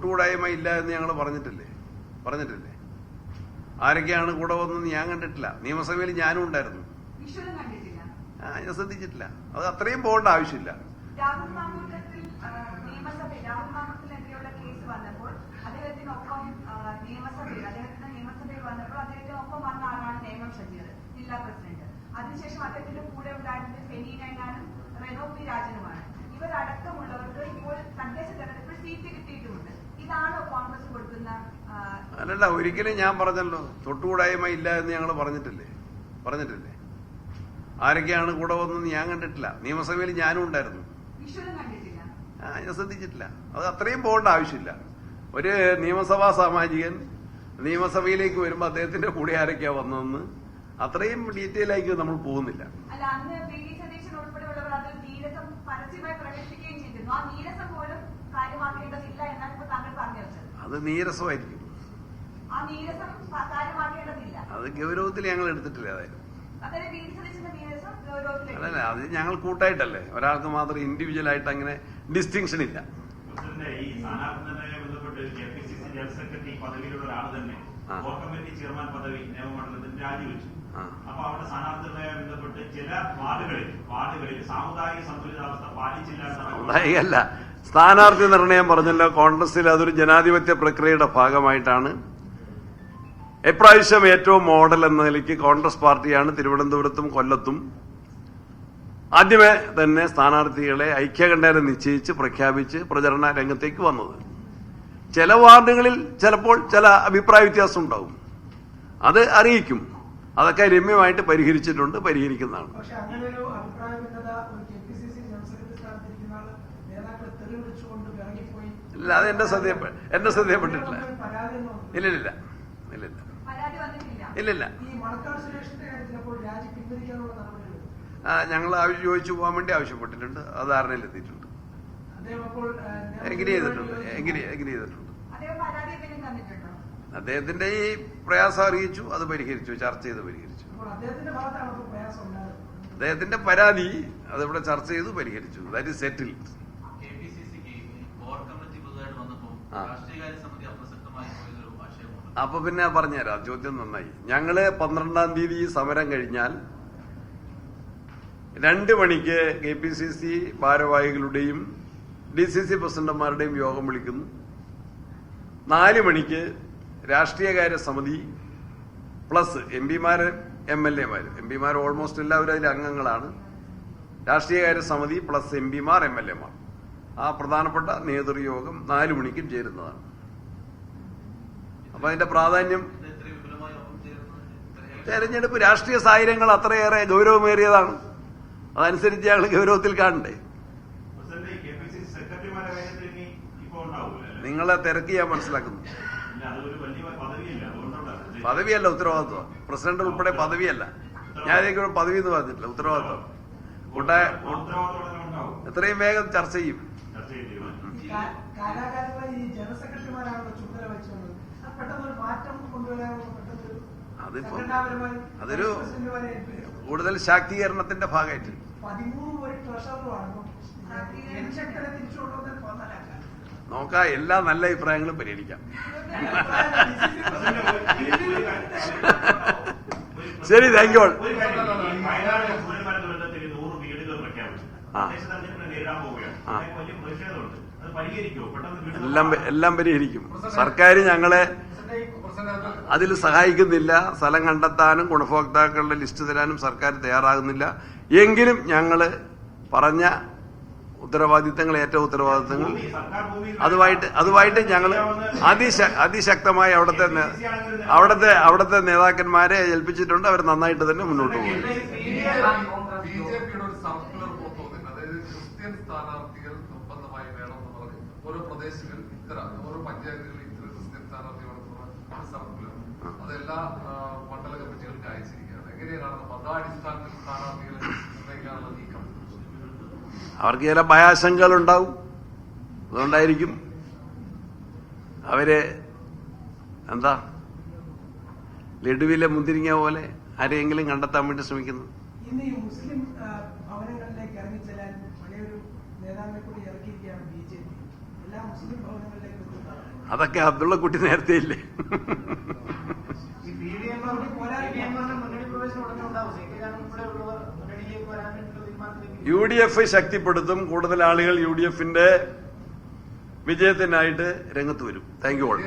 തൊട്ടുകൂടായ്മ ഇല്ല എന്ന് ഞങ്ങൾ പറഞ്ഞിട്ടില്ലേ? പറഞ്ഞിട്ടില്ലേ? ആരൊക്കെയാണ് കൂടെ വന്നെന്ന് ഞാൻ കണ്ടിട്ടില്ല. നിയമസഭയിൽ ഞാനും ഉണ്ടായിരുന്നു. ആ ഞാൻ ശ്രദ്ധിച്ചിട്ടില്ല. അത് അത്രയും പോകേണ്ട ആവശ്യമില്ല. നിയമസഭ രാഹുൽ കേസ് വന്നപ്പോൾ അദ്ദേഹത്തിനൊപ്പം ആ, അല്ലല്ല ഒരിക്കലും ഞാൻ പറഞ്ഞല്ലോ തൊട്ടുകൂടായ്മ ഇല്ല എന്ന് ഞങ്ങൾ പറഞ്ഞിട്ടില്ലേ? പറഞ്ഞിട്ടില്ലേ? ആരൊക്കെയാണ് കൂടെ വന്നെന്ന് ഞാൻ കണ്ടിട്ടില്ല. നിയമസഭയിൽ ഞാനും ഉണ്ടായിരുന്നു. ആ ഞാൻ ശ്രദ്ധിച്ചിട്ടില്ല. അത് അത്രയും പോകേണ്ട ആവശ്യമില്ല. ഒരു നിയമസഭാ സാമാജികൻ നിയമസഭയിലേക്ക് വരുമ്പോൾ അദ്ദേഹത്തിന്റെ കൂടെ ആരൊക്കെയാ വന്നതെന്ന് അത്രയും ഡീറ്റെയിൽ ആയിട്ട് നമ്മൾ പോകുന്നില്ല. ആ നീരസം പോലും ഡി അത് നീരസമായിരിക്കും. അത് ഗൗരവത്തിൽ ഞങ്ങൾ എടുത്തിട്ടില്ല അതായത്. അല്ല അല്ലല്ല അത് ഞങ്ങൾ കൂട്ടായിട്ടല്ലേ. ഒരാൾക്ക് മാത്രം ഇൻഡിവിജ്വൽ ആയിട്ട് അങ്ങനെ ഡിസ്റ്റിങ്ഷൻ ഇല്ല. ഈ ബന്ധപ്പെട്ട് K P C C general secretary പദവിയിലുള്ള ഒരാൾ തന്നെ കോർ കമ്മിറ്റി ചെയർമാൻ പദവി നിയമമണ്ഡലത്തിൽ രാജിവെച്ചു. ആ. അപ്പൊ അവിടെ സ്ഥാനാർത്ഥി ബന്ധപ്പെട്ട് ചില വാർഡുകളിൽ വാർഡുകളിൽ സാമുദായിക സന്തുലിതാവസ്ഥ പാലിച്ചില്ല സാമുദായികല്ല സ്ഥാനാർത്ഥി നിർണയം പറഞ്ഞല്ലോ. കോൺഗ്രസിൽ അതൊരു ജനാധിപത്യ പ്രക്രിയയുടെ ഭാഗമായിട്ടാണ്. ഇപ്രാവശ്യം ഏറ്റവും മോഡൽ എന്ന നിലയ്ക്ക് കോൺഗ്രസ് പാർട്ടിയാണ് തിരുവനന്തപുരത്തും കൊല്ലത്തും. ആദ്യമേ തന്നെ സ്ഥാനാർത്ഥികളെ ഐക്യകണ്ഠേന നിശ്ചയിച്ച് പ്രഖ്യാപിച്ച് പ്രചരണ രംഗത്തേക്ക് വന്നത്. ചില വാർഡുകളിൽ ചിലപ്പോൾ ചില അഭിപ്രായ വ്യത്യാസം ഉണ്ടാവും അത് അറിയിക്കും. അതൊക്കെ രമ്യമായിട്ട് പരിഹരിച്ചിട്ടുണ്ട് പരിഹരിക്കുന്നതാണ് പക്ഷെ അങ്ങനെ ഒരു അഭിപ്രായ ഭിന്നത ഒരു K P C C general secretary സ്ഥാനത്തിരിക്കുന്ന ആൾ നേതാക്കളെ തെറി വിളിച്ചുകൊണ്ട് ഇറങ്ങിപ്പോയി ഇല്ല അത് എന്റെ ശ്രദ്ധ എന്റെ ശ്രദ്ധയപ്പെട്ടിട്ടില്ല. ഇല്ലില്ല ഇല്ലില്ല പരാതി വന്നിട്ടില്ല. ഇല്ലില്ല ആ, ഞങ്ങൾ ആവശ്യം ചോദിച്ചു പോകാൻ വേണ്ടി ആവശ്യപ്പെട്ടിട്ടുണ്ട്. അത് ധാരണയിലെത്തിയിട്ടുണ്ട് അദ്ദേഹം അപ്പോൾ ആ, എഗ്രി ചെയ്തിട്ടുണ്ട്. എഗ്രി എഗ്രി ചെയ്തിട്ടുണ്ട്. അദ്ദേഹം പരാതി എന്തെങ്കിലും തന്നിട്ടുണ്ടോ? അദ്ദേഹത്തിന്റെ ഈ പ്രയാസം അറിയിച്ചു അത് പരിഹരിച്ചു ചർച്ച ചെയ്ത് പരിഹരിച്ചു. അപ്പോൾ അദ്ദേഹത്തിന്റെ ഭാഗത്താണ് അപ്പോൾ പ്രയാസം ഉണ്ടാകുന്നത് അദ്ദേഹത്തിന്റെ പരാതി അതിവിടെ ചർച്ച ചെയ്തു പരിഹരിച്ചു. That is settle K P C സിക്ക് കോർ കമ്മിറ്റി പുതുതായിട്ട് വന്നപ്പോൾ ആ. രാഷ്ട്രീയകാര്യ സമിതി അപ്രസക്തമായി പോയതൊരു ആശയമുണ്ട് അപ്പൊ പിന്നെ പറഞ്ഞുതരാം ചോദ്യം നന്നായി. ഞങ്ങൾ പന്ത്രണ്ടാം തീയതി സമരം കഴിഞ്ഞാൽ രണ്ട് മണിക്ക് കെ പി സി സി ഭാരവാഹികളുടെയും ഡി സി സി പ്രസിഡന്റുമാരുടെയും യോഗം വിളിക്കുന്നു നാല് മണിക്ക് രാഷ്ട്രീയകാര്യ സമിതി പ്ലസ് എം പിമാര് എം എൽ എമാര്. എം പിമാർ ഓൾമോസ്റ്റ് എല്ലാവരും അതിലെ അംഗങ്ങളാണ്. രാഷ്ട്രീയകാര്യ സമിതി പ്ലസ് എം പിമാർ എം എൽ എമാർ. ആ പ്രധാനപ്പെട്ട നേതൃയോഗം നാലു മണിക്കും ചേരുന്നതാണ്. അപ്പൊ അതിന്റെ പ്രാധാന്യം തെരഞ്ഞെടുപ്പ് രാഷ്ട്രീയ സാഹചര്യങ്ങൾ അത്രയേറെ ഗൗരവമേറിയതാണ്. അതനുസരിച്ച് ഞങ്ങൾ ഗൗരവത്തിൽ കാണണ്ടേ? നിങ്ങളെ തിരക്ക് ഞാൻ മനസ്സിലാക്കുന്നു. പദവിയല്ല ഉത്തരവാദിത്വം. പ്രസിഡന്റ് ഉൾപ്പെടെ പദവിയല്ല. ഞാൻ ഇതിലേക്ക് പദവി എന്ന് പറഞ്ഞിട്ടില്ല ഉത്തരവാദിത്വം. കൂട്ടായ എത്രയും വേഗം ചർച്ച ചെയ്യും ചർച്ച ചെയ്ത് തീരുമാനം ഈ കാ- കാലാകാലമായി ഈ ജനറൽ സെക്രട്ടറിമാരാണല്ലോ ചുമതല വഹിച്ചത് അത് പെട്ടെന്ന് ഒരു മാറ്റം കൊണ്ടുവരാനുള്ള പെട്ടെന്ന് ഒരു അതിപ്പോ സംഘടനാപരമായി അതൊരു. കൂടുതൽ ശാക്തീകരണത്തിന്റെ ഭാഗമായിട്ട് പതിമൂന്ന് തിരിച്ചു നോക്കാം എല്ലാ നല്ല അഭിപ്രായങ്ങളും പരിഹരിക്കാം. ശരി, താങ്ക് you എല്ലാം എല്ലാം പരിഹരിക്കും. സർക്കാർ ഞങ്ങളെ അതിൽ സഹായിക്കുന്നില്ല. സ്ഥലം കണ്ടെത്താനും ഗുണഭോക്താക്കളുടെ ലിസ്റ്റ് തരാനും സർക്കാർ തയ്യാറാകുന്നില്ല. എങ്കിലും ഞങ്ങൾ പറഞ്ഞ ഉത്തരവാദിത്തങ്ങൾ ഏറ്റവും ഉത്തരവാദിത്തങ്ങൾ അതുമായിട്ട് അതുമായിട്ട് ഞങ്ങൾ അതിശ അതിശക്തമായി അവിടുത്തെ അവിടുത്തെ അവിടുത്തെ നേതാക്കന്മാരെ ഏൽപ്പിച്ചിട്ടുണ്ട്. അവർ നന്നായിട്ട് തന്നെ മുന്നോട്ട് പോകും. ഓരോ പ്രദേശങ്ങളിൽ ഇത്ര ഓരോ പഞ്ചായത്തുകളിൽ ഇത്ര ക്രിസ്ത്യൻ സ്ഥാനാർത്ഥി സർക്കുലർ അതെല്ലാ മണ്ഡല കമ്മിറ്റികൾക്ക് അയച്ചിരിക്കുകയാണ്. എങ്ങനെയാണ് മതാടിസ്ഥാനത്തിൽ സ്ഥാനാർത്ഥികളെ നിർണയിക്കാനുള്ള നീക്കം? അവർക്ക് ചില ഭയാശങ്കകൾ ഉണ്ടാവും അതുകൊണ്ടായിരിക്കും അവരെ എന്താ ലഡുവിലെ മുന്തിരിങ്ങ പോലെ ആരെയെങ്കിലും കണ്ടെത്താൻ വേണ്ടി ശ്രമിക്കുന്നു ഇന്ന് ഈ മുസ്ലിം ആ, ഭവനങ്ങളിലേക്ക് ഇറങ്ങിച്ചെല്ലാൻ പഴയൊരു നേതാവിനെ കൂടി ഇറക്കിയിരിക്കുകയാണ് ബി ജെ പി എല്ലാ മുസ്ലിം ഭവനങ്ങളിലേക്കും എത്തുന്നതാണ് അതൊക്കെ അബ്ദുള്ള കുട്ടി നേരത്തെ ഇല്ലേ ഈ പി ഡി എം മുന്നണി പ്രവേശനം ഉടനെ ഉണ്ടാവും സി കെ ജാൻ ഉൾപ്പെടെ ഉള്ളവർ മുന്നണിയിലേക്ക് കുട്ടി നേരത്തെ ഇല്ലേ? യു ഡി എഫ് ശക്തിപ്പെടുത്തും. കൂടുതൽ ആളുകൾ യു ഡി എഫിന്റെ വിജയത്തിനായിട്ട് രംഗത്ത് വരും. Thank you all